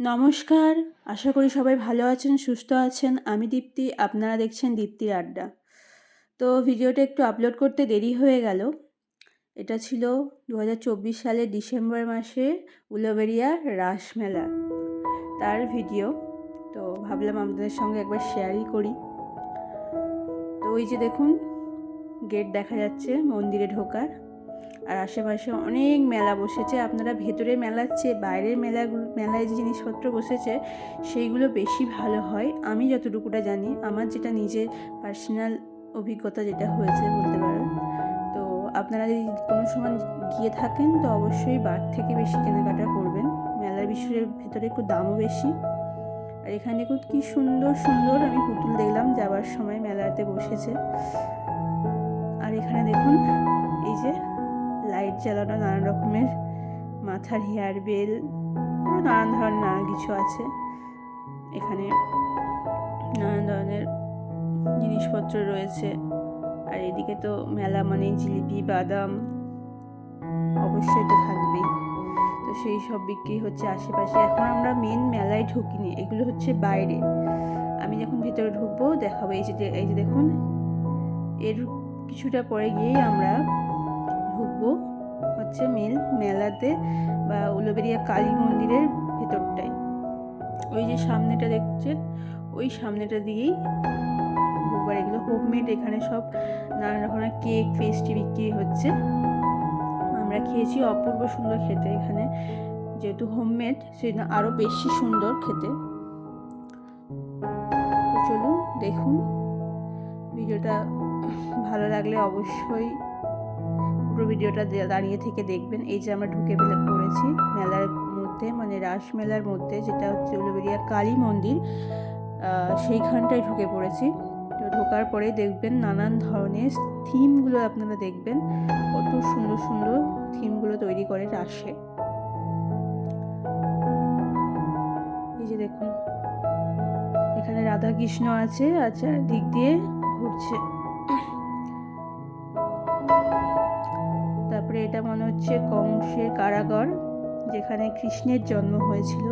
নমস্কার। আশা করি সবাই ভালো আছেন, সুস্থ আছেন। আমি দীপ্তি, আপনারা দেখছেন দীপ্তির আড্ডা। তো ভিডিওটা একটু আপলোড করতে দেরি হয়ে গেল। এটা ছিল দু হাজার চব্বিশ সালের ডিসেম্বর মাসে উলোবেরিয়া রাসমেলা তার ভিডিও। তো ভাবলাম আপনাদের সঙ্গে একবার শেয়ারই করি। তো ওই যে দেখুন, গেট দেখা যাচ্ছে, মন্দিরে ঢোকার। আর আশেপাশে অনেক মেলা বসেছে। আপনারা ভেতরে মেলার চেয়ে বাইরের মেলাগুলো, মেলায় যে জিনিসপত্র বসেছে, সেইগুলো বেশি ভালো হয়। আমি যতটুকুটা জানি, আমার যেটা নিজের পার্সোনাল অভিজ্ঞতা যেটা হয়েছে বলতে পারেন। তো আপনারা যদি কোনো সময় গিয়ে থাকেন, তো অবশ্যই বার থেকে বেশি কেনাকাটা করবেন। মেলার বিষয়ের ভেতরে একটু দামও বেশি। আর এখানে খুব কী সুন্দর সুন্দর আমি পুতুল দেখলাম যাওয়ার সময় মেলাতে বসেছে। আর এখানে দেখুন, এই যে লাইট জ্বালানো, নানান রকমের মাথার হেয়ার বেল নানান ধরনের, নানান কিছু আছে। এখানে নানান ধরনের জিনিসপত্র রয়েছে। আর এদিকে তো মেলা মানে জিলিপি, বাদাম অবশ্যই তো থাকবেই। তো সেই সব বিক্রি হচ্ছে আশেপাশে। এখন আমরা মেন মেলায় ঢুকিনি, এগুলো হচ্ছে বাইরে। আমি যখন ভিতরে ঢুকবো, দেখাবো। এই যে এই যে দেখুন, এর কিছুটা পরে গিয়েই আমরা ঢুকবো হচ্ছে মেল মেলাতে বা উলোবেরিয়া কালী মন্দিরের ভেতরটাই। ওই যে সামনেটা দেখছেন, ওই সামনেটা দিয়েই ঢুকবার এগুলো হোমমেড এখানে সব নানা রকমের কেক পেস্ট্রি বিক্রি হচ্ছে। আমরা খেয়েছি অপূর্ব সুন্দর খেতে এখানে। যেহেতু হোমমেড সেজন্য আরও বেশি সুন্দর খেতে। তো চলুন, দেখুন। ভিডিওটা ভালো লাগলে অবশ্যই পুরো ভিডিওটা দাঁড়িয়ে থেকে দেখবেন। এই যে আমরা ঢুকে পড়েছি মেলার মধ্যে মানে রাস মেলার মধ্যে, যেটা হচ্ছে উলুবেরিয়া কালী মন্দির। সেইখানটায় ঢুকে পড়েছি। তো ঢোকার পরে দেখবেন নানান ধরনের থিমগুলো আপনারা দেখবেন। কত সুন্দর সুন্দর থিমগুলো তৈরি করে রাসে। এই যে দেখুন, এখানে রাধা কৃষ্ণ আছে, আর চারদিক দিয়ে ঘুরছে। এটা মনে হচ্ছে কংসের কারাগর, যেখানে কৃষ্ণের জন্ম হয়েছিল।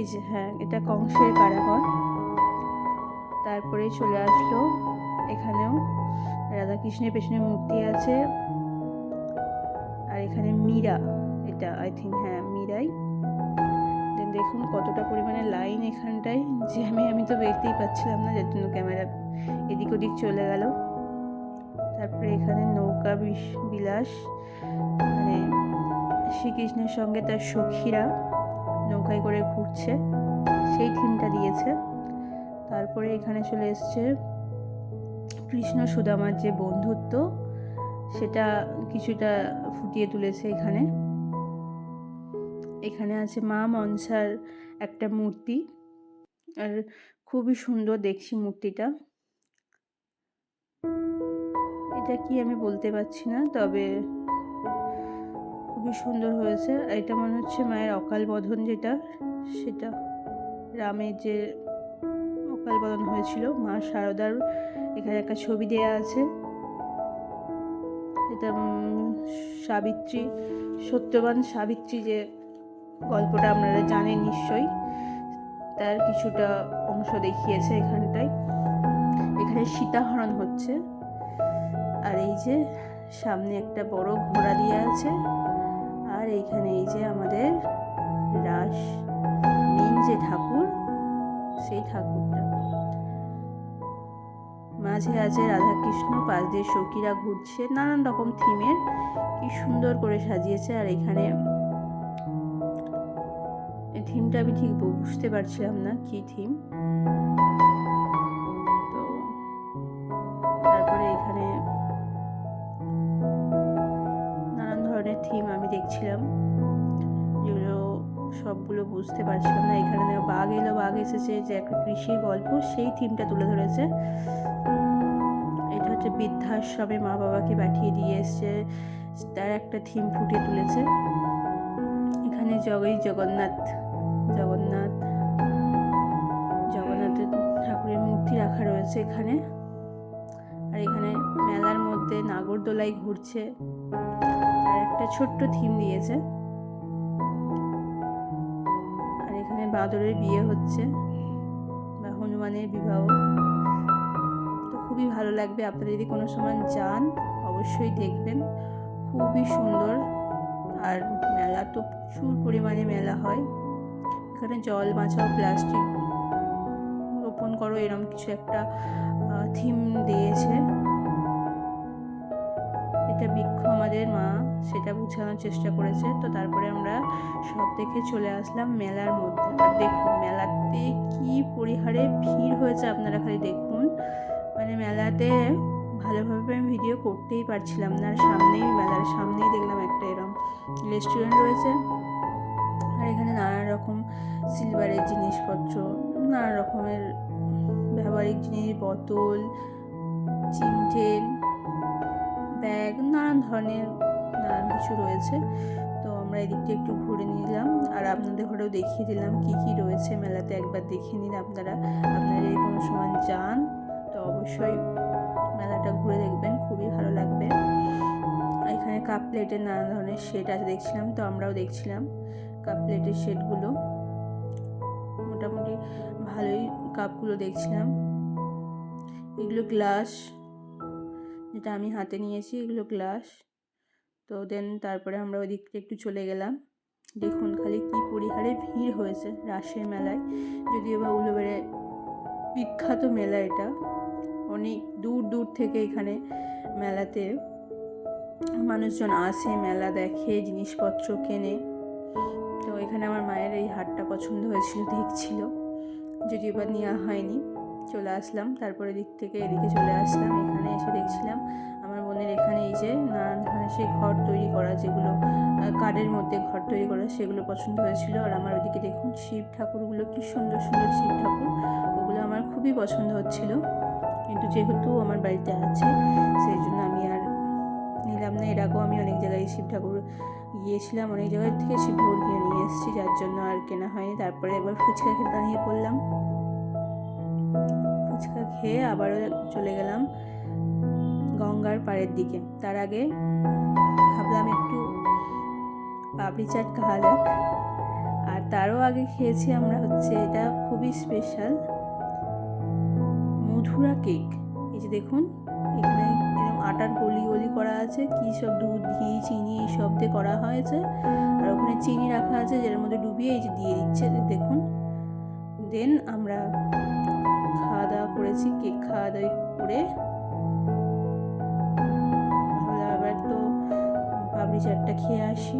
এই যে হ্যাঁ এটা কংসের কারাগর। তারপরে চলে আসলো এখানেও রাধাকৃষ্ণের পেছনে মূর্তি আছে। আর এখানে মীরা, এটা আই থিঙ্ক হ্যাঁ মীরাই। দেন দেখুন কতটা পরিমাণে লাইন এখানটায় আমি আমি তো দেখতেই পাচ্ছিলাম না, যার জন্য ক্যামেরা এদিক ওদিক চলে গেল। তারপরে এখানে নৌকা বিলাস মানে শ্রীকৃষ্ণের সঙ্গে তার সখীরা নৌকায় করে ঘুরছে, সেই থিমটা দিয়েছে। তারপরে এখানে চলে এসছে কৃষ্ণ সুদামার যে বন্ধুত্ব, সেটা কিছুটা ফুটিয়ে তুলেছে এখানে। এখানে আছে মা মনসার একটা মূর্তি, আর খুবই সুন্দর দেখছি মূর্তিটা। এটা কি আমি বলতে পারছি না, তবে খুবই সুন্দর হয়েছে। এটা মনে হচ্ছে মায়ের অকাল বধন যেটা, সেটা রামের যে অকাল বদন হয়েছিল, মা শারদার এখানে একটা ছবি দেয়া আছে। এটা সাবিত্রী, সত্যবান সাবিত্রী যে গল্পটা আপনারা জানেন নিশ্চয়ই, তার কিছুটা অংশ দেখিয়েছে এখানটায়। এখানে সীতাহরণ হচ্ছে। আর এই যে সামনে একটা বড় ঘোড়া দিয়ে আছে। আর এইখানে এই যে আমাদের রাস, মেন যে ঠাকুর, সেই ঠাকুরটা। মাঝে আছে রাধাকৃষ্ণ, পাশ দিয়ে সখীরা ঘুরছে, নানান রকম থিমের। কি সুন্দর করে সাজিয়েছে। আর এখানে থিমটা আমি ঠিক বুঝতে পারছিলাম না, কি থিম। থিম আমি দেখছিলাম। যেগুলো সবগুলো বুঝতে পারছিলাম না। এখানে বাঘ এলো, বাঘ এসেছে, যে একটা কৃষির গল্প, সেই থিমটা তুলে ধরেছে। এটা হচ্ছে বৃদ্ধাশ্রমে মা বাবাকে পাঠিয়ে দিয়ে এসছে। তার একটা থিম ফুটিয়ে তুলেছে। এখানে জগই জগন্নাথ জগন্নাথ, জগন্নাথের ঠাকুরের মূর্তি রাখা রয়েছে এখানে। আর এখানে মেলার মধ্যে নাগরদোলাই ঘুরছে। আর একটা ছোট্ট থিম দিয়েছে। আর বাঁদরের বিয়ে হচ্ছে বা হনুমানের বিবাহ। তো খুবই ভালো লাগবে। আপনারা যদি কোনো সময় যান, অবশ্যই দেখবেন। খুবই সুন্দর। আর মেলা তো প্রচুর পরিমাণে মেলা হয়। এখানে জল বাঁচাও, প্লাস্টিক রোপণ করো, এরম কিছু একটা থিম দিয়েছে। এটা আমাদের মা সেটা বুঝানোর চেষ্টা করেছে। তো তারপরে আমরা সব দেখে চলে আসলাম মেলার মধ্যে। আর দেখুন মেলাতে কি পরিহারে ভিড় হয়েছে আপনারা খালি দেখুন। মানে মেলাতে ভালোভাবে আমি ভিডিও করতেই পারছিলাম না। আর সামনেই মেলার সামনেই দেখলাম একটা এরম রেস্টুরেন্ট রয়েছে। আর এখানে নানা রকম সিলভারের জিনিসপত্র, নানা রকমের ব্যবহারিক জিনিস, বোতল চিমটেন ব্যাগ, নানান ধরনের, নানান কিছু রয়েছে। তো আমরা এদিকটা একটু ঘুরে নিলাম আর আপনাদের ঘরেও দেখিয়ে দিলাম কি কি রয়েছে মেলাতে। একবার দেখে নিন আপনারা। আপনারা যদি কোনো সময় যান, তো অবশ্যই মেলাটা ঘুরে দেখবেন, খুবই ভালো লাগবে। এখানে কাপ প্লেটের নানা ধরনের সেট আছে দেখছিলাম, তো আমরাও দেখছিলাম কাপ প্লেটের সেটগুলো। মোটামুটি ভালোই কাপগুলো দেখছিলাম। এগুলো গ্লাস যেটা আমি হাতে নিয়েছি, এগুলো গ্লাস। তো দেন তারপরে আমরা ওই দিকটা একটু চলে গেলাম। দেখুন খালি কি পরিহারে ভিড় হয়েছে রাসের মেলায়। যদিও বা উলুবেড়ে বিখ্যাত মেলা এটা। অনেক দূর দূর থেকে এখানে মেলাতে মানুষজন আসে, মেলা দেখে, জিনিসপত্র কেনে। তো এখানে আমার মায়ের এই হাটটা পছন্দ হয়েছিল, দেখছিল। যদিও বা নেওয়া হয়নি। চলে আসলাম। তারপরে দিক থেকে এদিকে চলে আসলাম। এখানে এসে দেখছিলাম আমার বোনের এখানে এই যে নানান ধরনের সেই ঘর তৈরি করা, যেগুলো কাঠের মধ্যে ঘর তৈরি করা, সেগুলো পছন্দ হয়েছিল। আর আমার ওদিকে দেখুন শিব ঠাকুরগুলো, কি সুন্দর সুন্দর শিব ঠাকুর। ওগুলো আমার খুবই পছন্দ হচ্ছিল। কিন্তু যেহেতু আমার বাড়িতে আছে, সেই জন্য আমি আর নিলাম না। এর আগেও আমি অনেক জায়গায় শিব ঠাকুর গিয়েছিলাম, অনেক জায়গায় থেকে শিব ঠাকুর কিনে নিয়ে এসেছি। যার জন্য আর কেনা হয়নি। তারপরে একবার ফুচকা খেতে দাঁড়িয়ে পড়লাম। ফুচকা খেয়ে আবারও চলে গেলাম গঙ্গার পাড়ের দিকে। তার আগে ভাবলাম একটু পাপড়ি চাট খাওয়া যাক। আর তারও আগে খেয়েছি আমরা হচ্ছে এটা খুবই স্পেশাল মধুরা কেক এই যে দেখুন, এখানে এরকম আটার গলি গলি করা আছে, কি সব দুধ, ঘি, চিনি সব দিয়ে করা হয়েছে। আর ওখানে চিনি রাখা আছে, যেটার মধ্যে ডুবিয়ে এই যে দিয়ে দিচ্ছে, দেখুন। দেন আমরা খাওয়া দাওয়া করেছি, কেক খাওয়া দাওয়া করে এবার তো পাপড়ি চাটটা খেয়ে আসি।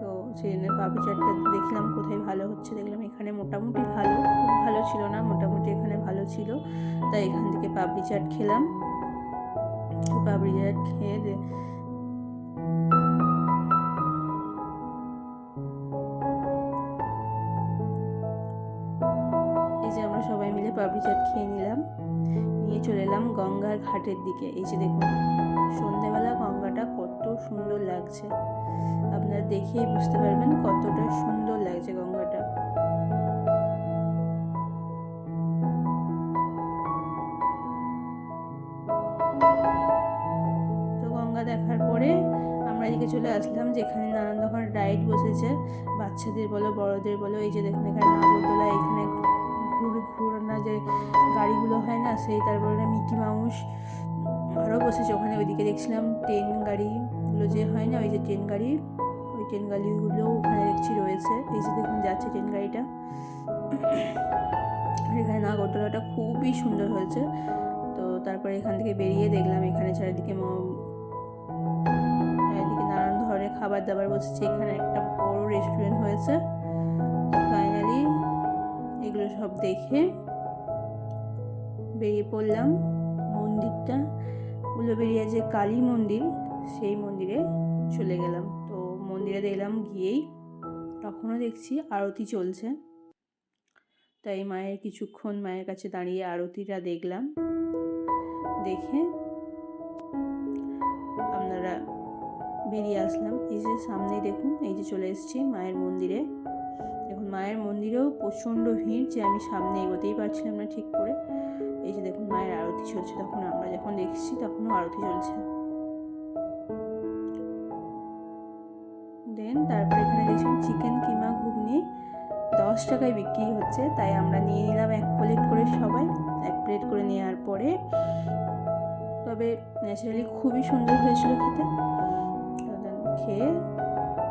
তো সেই জন্য পাপড়ি চাটটা দেখলাম কোথায় ভালো হচ্ছে, দেখলাম এখানে মোটামুটি ভালো, খুব ভালো ছিল না, মোটামুটি এখানে ভালো ছিল। তাই এখান থেকে পাপড়ি চাট খেলাম। পাপড়ি চাট খেয়ে পাপড়ি চাট খেয়ে নিলাম। নিয়ে চলে এলাম গঙ্গার ঘাটের দিকে। এই যে দেখুন, সন্ধেবেলা গঙ্গাটা কত সুন্দর লাগছে। আপনারা দেখেই বুঝতে পারবেন কতটা সুন্দর লাগছে গঙ্গাটা। তো গঙ্গা দেখার পরে আমরা এদিকে চলে আসলাম, যেখানে নানান রকম রাইড বসেছে। বাচ্চাদের বলো, বড়দের বলো, এই যে দেখুন এখানে নাগরদোলা এখানে ঘুরানো যে গাড়িগুলো হয় না, সেই তারপরে মিকি মাউস আরও বসেছে। ওখানে ওইদিকে দেখছিলাম ট্রেন গাড়িগুলো যে হয় না, ওই যে ট্রেন গাড়ি, ওই ট্রেন গাড়িগুলো ওখানে দেখছি রয়েছে। এই যে দেখুন যাচ্ছে ট্রেন গাড়িটা। এখানে নাগরদোলাটা খুবই সুন্দর হয়েছে। তো তারপরে এখান থেকে বেরিয়ে দেখলাম, এখানে চারিদিকে চারিদিকে নানান ধরনের খাবার দাবার বসেছে। এখানে একটা বড় রেস্টুরেন্ট হয়েছে। এগুলো সব দেখে বেরিয়ে পড়লাম। মন্দিরটা উলোবেরিয়া যে কালী মন্দির, সেই মন্দিরে চলে গেলাম। তো মন্দিরে দেখলাম গিয়েই তখনও দেখছি আরতি চলছে। তাই মায়ের কিছুক্ষণ মায়ের কাছে দাঁড়িয়ে আরতিটা দেখলাম। দেখে আপনারা বেরিয়ে আসলাম। এই যে সামনেই দেখুন, এই যে চলে এসেছি মায়ের মন্দিরে। দেখুন, মায়ের মন্দিরেও প্রচণ্ড ভিড় যে আমি সামনে এগোতেই পারছিলাম না ঠিক করে। এই যে দেখুন, মায়ের আরতি চলছে। তখন আমরা যখন দেখছি, তখনও আরতি চলছে। দেন তারপরে এখানে দেখছেন চিকেন কিমা, ঘুগনি দশ টাকায় বিক্রি হচ্ছে। তাই আমরা নিয়ে নিলাম এক প্লেট করে সবাই। এক প্লেট করে নেওয়ার পরে তবে ন্যাচারালি খুবই সুন্দর হয়েছিল খেতে। খেয়ে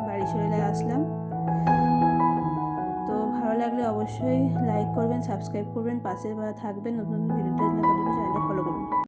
বাড়ি চলে আসলাম। ভালো লাগলে অবশ্যই লাইক করবেন সাবস্ক্রাইব করবেন পাশে থাকবেন নতুন নতুন ভিডিওতে